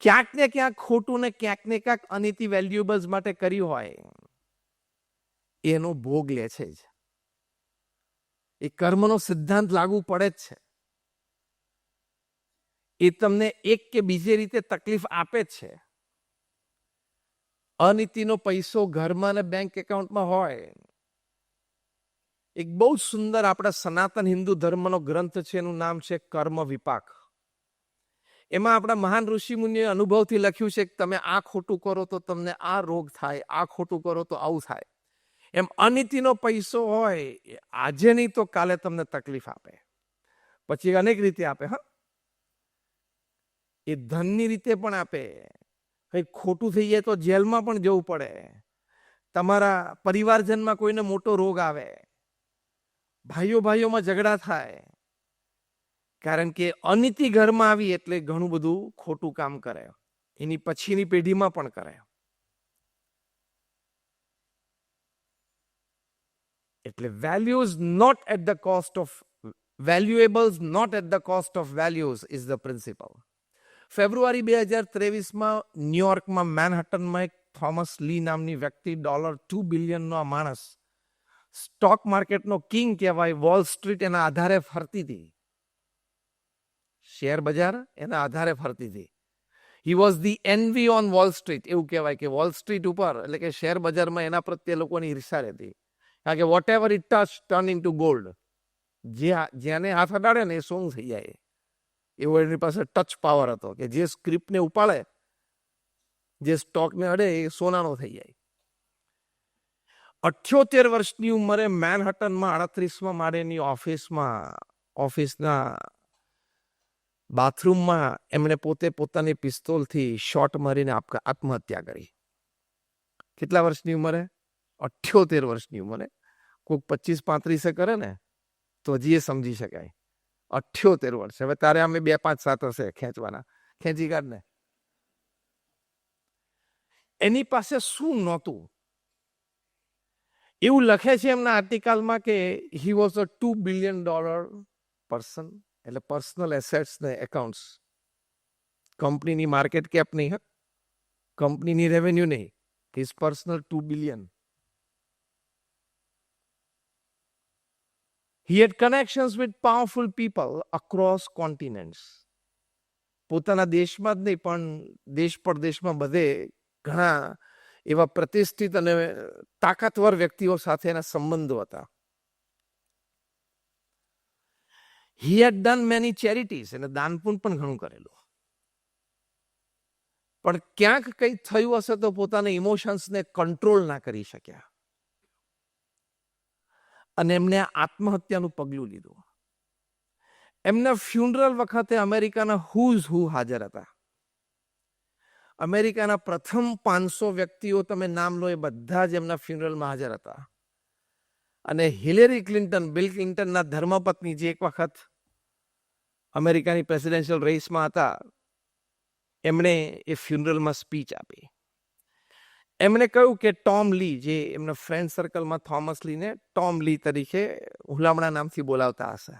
ક્યાંક ને ક્યાંક ખોટું ને ક્યાંક ને ક્યાંક અનિતિ વેલ્યુબલ્સ માટે કર્યું હોય, એનો ભોગ લે છે જ. એ કર્મનો સિદ્ધાંત લાગુ પડે જ છે. એ તમને એક કે બીજી રીતે તકલીફ આપે જ છે. અનિતિનો પૈસો ઘરમાં ને બેંક એકાઉન્ટમાં હોય. એક બહુ સુંદર આપણા સનાતન હિન્દુ ધર્મનો ગ્રંથ છે, એનું નામ છે કર્મ વિપાક. એમાં આપણા મહાન ઋષિ મુનિએ અનુભવથી લખ્યું છે કે તમે આ ખોટું કરો તો તમને આ રોગ થાય, આ ખોટું કરો તો આવું થાય. એમ અનિતિનો પૈસો હોય આજે નહીં તો કાલે તમને તકલીફ આપે. પછી અનેક રીતે આપે, હા. એ ધનની રીતે પણ આપે. કંઈક ખોટું થઈ જાય તો જેલમાં પણ જવું પડે. તમારા પરિવારજનમાં કોઈને મોટો રોગ આવે. ભાઈઓ ભાઈઓમાં ઝઘડા થાય. કારણ કે અનિતિ ઘરમાં આવી એટલે ઘણું બધું ખોટું કામ કરે એની પછીની પેઢીમાં પણ કરે એટલે values not at the cost of valuables not at the cost of values is the principle ફેબ્રુઆરી બે હજાર ત્રેવીસમાં ન્યુયોર્કમાં મેનહટનમાં એક થોમસ લી નામની વ્યક્તિ ડોલર ટુ બિલિયનનો માણસ સ્ટોક માર્કેટનો કિંગ કહેવાય વોલ સ્ટ્રીટ એના આધારે ફરતી હતી. શેર બજાર એના આધારે ફરતી હતી. He was the envy on Wall Street એવું કહેવાય કે વોલ સ્ટ્રીટ ઉપર, એટલે કે શેર બજારમાં એના પ્રત્યે લોકોની ઈર્ષા રહેતી. કારણ કે whatever it touch turn into gold જે જેને હાથ અડાડે ને એ સોંગ થઈ જાય. એવો એની પાસે ટચ પાવર હતો કે જે સ્ક્રિપ્ટને ઉપાડે, જે સ્ટોકને અડે એ સોનાનો થઈ જાય. અઠ્યોતેર વર્ષની ઉંમરે મેનહટનમાં અડત્રીસમાં મારેની ઓફિસમાં ઓફિસના બાથરૂમમાં એમણે પોતે પોતાની પિસ્તોલથી શોટ મારીને આત્મહત્યા કરી. કેટલા વર્ષની ઉંમરે અઠ્યોતેર વર્ષની ઉંમરે કોઈક પચીસ પાંત્રીસે કરે ને, તો હજી એ સમજી શકાય. અઠ્યોતેર વર્ષ. હવે તારે અમે બે પાંચ સાત હશે ખેંચવાના. ખેંચી કાઢ ને. એની પાસે શું નહોતું? એવું લખે છે એમના આર્ટિકલમાં કે he was a two billion dollar person એટલે પર્સનલ એસેટ્સ ને એકાઉન્ટ્સ કંપનીની માર્કેટ કેપ નહીં હક કંપનીની રેવન્યુ નહીં. His personal two billion He had connections with powerful people across continents. પોતાના દેશમાં જ નહીં, પણ દેશ પરદેશમાં બધે ઘણા એવા પ્રતિષ્ઠિત અને તાકાતવર વ્યક્તિઓ સાથે એના સંબંધો હતા. હી હેડ ડન મેની ચેરિટીઝ એને દાનપુન પણ ઘણું કરેલું. પણ ક્યાંક કંઈ થયું હશે તો પોતાના ઇમોશન્સને કંટ્રોલ ના કરી શક્યા. અને એમને આત્મહત્યાનું પગલું લીધું. એમના ફ્યુનરલ વખતે અમેરિકાના હુઝ હુ હાજર હતા. અમેરિકાના પ્રથમ પાંચસો વ્યક્તિઓ, તમે નામ લો, એ બધા જ એમના ફ્યુનરલમાં હાજર હતા. અને હિલેરી ક્લિન્ટન, બિલ ક્લિન્ટનના ધર્મપત્ની જે એક વખત અમેરિકાની પ્રેસિડેન્શિયલ રેસમાં હતા, એમણે એ ફ્યુનરલમાં સ્પીચ આપી. એમણે કહ્યું કે ટોમ લી, જે એમના ફ્રેન્ડ સર્કલમાં થોમસ લીને ટોમ લી તરીકે હુલામણા નામથી બોલાવતા હશે.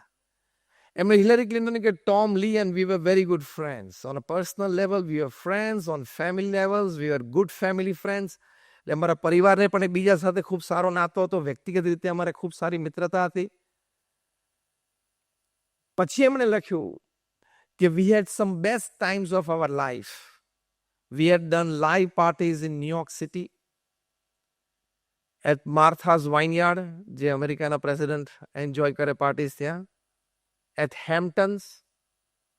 એમણે હિલરી ક્લિન્ટન કે Tom Lee and we were very good friends. On a personal level, we are friends. On family levels, we are good family friends. એટલે અમારા પરિવારને પણ એકબીજા સાથે ખૂબ સારો નાતો હતો, વ્યક્તિગત રીતે અમારે ખૂબ સારી મિત્રતા હતી. પછી એમણે લખ્યું કે we had some best times of our life we had done live parties in New York city at Martha's Vineyard જે અમેરિકાના પ્રેસિડેન્ટ એન્જોય કરે પાર્ટીઝ ત્યાં at Hamptons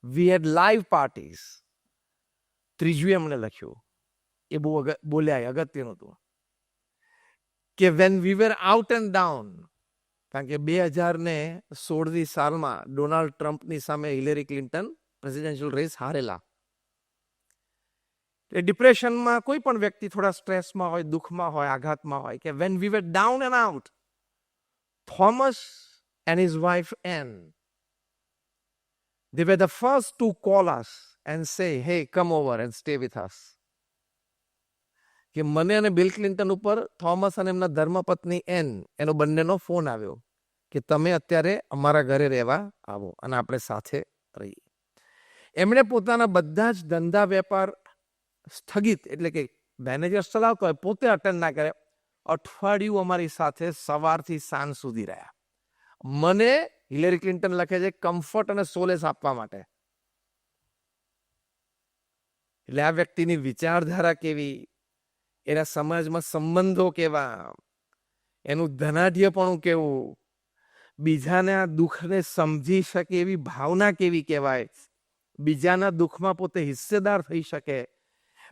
we had live parties ત્રીજું એમણે લખ્યું એ બહુ બોલ્યા અગત્યનું હતું. કે when we were out and down કારણ કે બે હજાર ને સોળની સાલમાં ડોનાલ્ડ ટ્રમ્પની સામે હિલેરી ક્લિન્ટન પ્રેસિડેન્શિયલ રેસ હારેલા. એ ડિપ્રેશનમાં કોઈ પણ વ્યક્તિ થોડા સ્ટ્રેસમાં હોય, દુઃખમાં હોય, આઘાતમાં હોય, કે when we were down and out Thomas and his wife and they were the first to call us and say, hey, come over and stay with us. કે મને અને બિલ ક્લિન્ટન ઉપર થોમસ અને એમના ધર્મપત્ની એન, એનો બંનેનો phone આવ્યો કે તમે અત્યારે અમારા ઘરે રહેવા આવો અને આપણે સાથે રહીએ. એમણે પોતાના બધા જ ધંધા વેપાર સ્થગિત એટલે કે મેનેજર ચલાવતો હોય પોતે અટેન્ડ ના કરે. અઠવાડિયું અમારી સાથે સવારથી સાંજ સુધી રહ્યા. મને હિલેરી ક્લિન્ટન લખે છે કમ્ફર્ટ અને સોલેસ આપવા માટે. એટલે આ વ્યક્તિની વિચારધારા કેવી? એના સમાજમાં સંબંધો કેવા, એનું ધનાઢ્યપણું કેવું, બીજાના દુઃખને સમજી શકે એવી ભાવના કેવી કહેવાય, બીજાના દુઃખમાં પોતે હિસ્સેદાર થઈ શકે,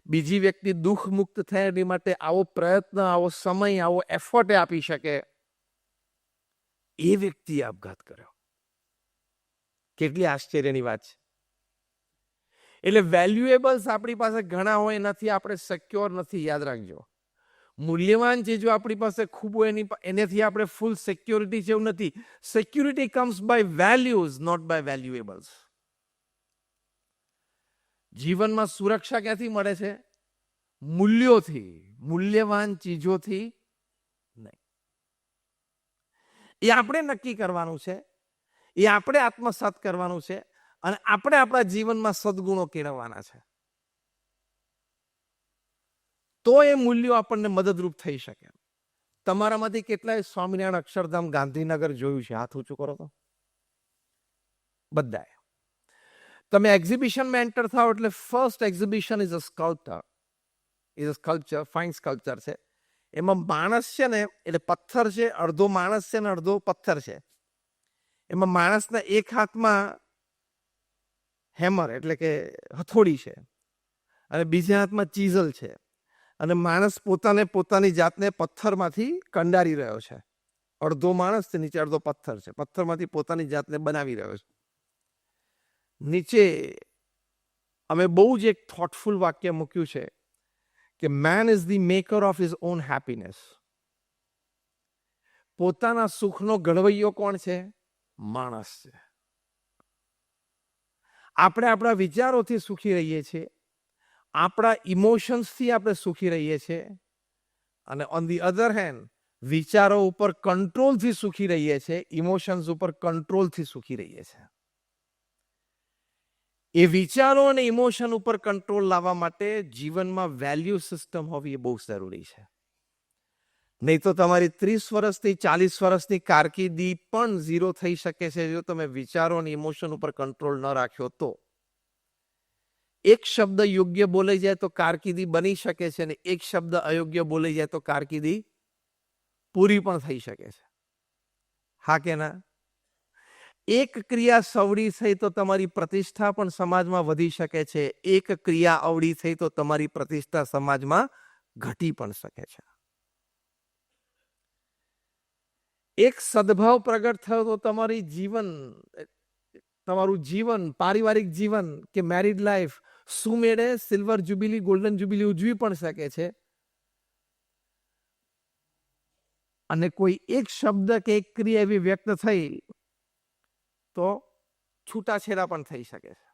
બીજી વ્યક્તિ દુઃખ મુક્ત થાય એની માટે આવો પ્રયત્ન, આવો સમય, આવો એફર્ટ આપી શકે. એ વ્યક્તિએ આપઘાત કર્યો. કેટલી આશ્ચર્યની વાત છે. એટલે વેલ્યુએબલ્સ આપણી પાસે ઘણા હોય એનાથી આપણે સિક્યોર નથી, યાદ રાખજો. મૂલ્યવાન ચીજો આપણી પાસે ખૂબ હોય એની એનેથી આપણે ફૂલ સિક્યોરિટી એવું નથી. Security comes by values not by valuables જીવનમાં સુરક્ષા ક્યાંથી મળે છે? મૂલ્યોથી, મૂલ્યવાન ચીજોથી નહીં. એ આપણે નક્કી કરવાનું છે. એ આપણે આત્મસાત કરવાનું છે. અને આપણે આપણા જીવનમાં સદગુણો કેળવવાના છે. તો એ મૂલ્યો આપણને મદદરૂપ થઈ શકે. તમારામાંથી કેટલાય સ્વામિનારાયણ અક્ષરધામ ગાંધીનગર જોયું છે? હાથ ઊંચું કરો તો. બધાએ. તમે એક્ઝિબિશનમાં એન્ટર થાઓ એટલે first exhibition is a sculptor is a sculpture fine sculpture છે. એમાં માણસ છે ને, એટલે પથ્થર છે, અડધો માણસ છે ને, અડધો પથ્થર છે. એમાં માણસના એક હાથમાં હેમર એટલે કે હથોડી છે. અને બીજા હાથમાં ચીઝલ છે. અને માણસ પોતાને પોતાની જાતને પથ્થરમાંથી કંડારી રહ્યો છે. અડધો માણસ તે નીચે અડધો પથ્થર છે. પથ્થરમાંથી પોતાની જાતને બનાવી રહ્યો છે. નીચે અમે બહુ જ એક થોટફુલ વાક્ય મૂક્યું છે કે man is the maker of his own happiness પોતાના સુખનો ઘડવૈયો કોણ છે? માણસ છે. આપણે આપણા વિચારોથી સુખી રહીએ છીએ. આપણા ઇમોશન્સથી આપણે સુખી રહીએ છીએ. અને ઓન ધી અધર હેન્ડ વિચારો ઉપર કંટ્રોલથી સુખી રહીએ છીએ, ઇમોશન્સ ઉપર કંટ્રોલથી સુખી રહીએ છીએ. એ વિચારો અને ઇમોશન ઉપર કંટ્રોલ લાવવા માટે જીવનમાં વેલ્યુ સિસ્ટમ હોવી એ બહુ જરૂરી છે. નહીં તો તમારી ત્રીસ વર્ષથી ચાલીસ વર્ષની કારકિર્દી પણ ઝીરો થઈ શકે છે, જો તમે વિચારો અને ઇમોશન ઉપર કંટ્રોલ ન રાખ્યો તો. એક શબ્દ યોગ્ય બોલાઈ જાય તો કારકિર્દી બની શકે છે અને એક શબ્દ અયોગ્ય બોલાઈ જાય તો કારકિર્દી પૂરી પણ થઈ શકે છે. હા કે ના? એક ક્રિયા સવડી થઈ તો તમારી પ્રતિષ્ઠા પણ સમાજમાં વધી શકે છે. એક ક્રિયા અવળી થઈ તો તમારી પ્રતિષ્ઠા સમાજમાં ઘટી પણ શકે છે. એક સદભાવ પ્રગટ થયો તો તમારી જીવન તમારું જીવન, પારિવારિક જીવન કે મેરિડ લાઈફ સુમેળે સિલ્વર જ્યુબિલી ગોલ્ડન જ્યુબિલી ઉજવી પણ શકે છે? અને કોઈ એક શબ્દ કે એક ક્રિયા એવી વ્યક્ત થઈ તો છૂટાછેડા પણ થઈ શકે છે.